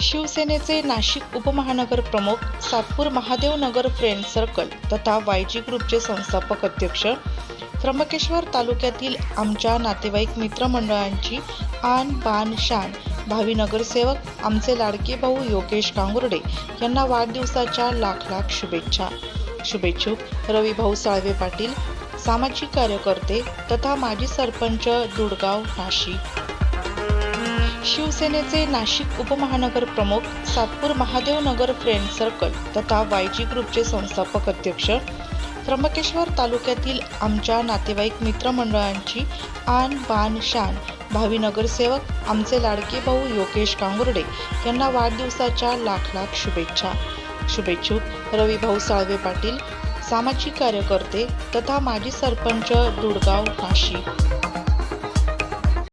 शिवसेनेचे नाशिक उपमहानगर प्रमुख सातपूर महादेव नगर फ्रेंड सर्कल तथा वायजी ग्रुपचे संस्थापक अध्यक्ष त्र्यंबकेश्वर तालुक्यातील आमच्या नातेवाईक मित्रमंडळांची आन बान शान भावी नगरसेवक आमचे लाडके भाऊ योगेश कांगुर्डे यांना वाढदिवसाच्या लाख लाख शुभेच्छा. शुभेच्छुक रविभाऊ साळवे पाटील सामाजिक कार्यकर्ते तथा माजी सरपंच दुडगाव नाशिक. शिवसेनेचे नाशिक उपमहानगर प्रमुख सातपूर महादेव नगर फ्रेंड सर्कल तथा वाय जी ग्रुपचे संस्थापक अध्यक्ष त्र्यंबकेश्वर तालुक्यातील आमच्या नातेवाईक मित्रमंडळांची आन बान शान भावी नगरसेवक आमचे लाडके भाऊ योगेश कांगुर्डे यांना वाढदिवसाच्या लाख लाख शुभेच्छा. शुभेच्छुक रविभाऊ साळवे पाटील सामाजिक कार्यकर्ते तथा माजी सरपंच दुडगाव नाशिक.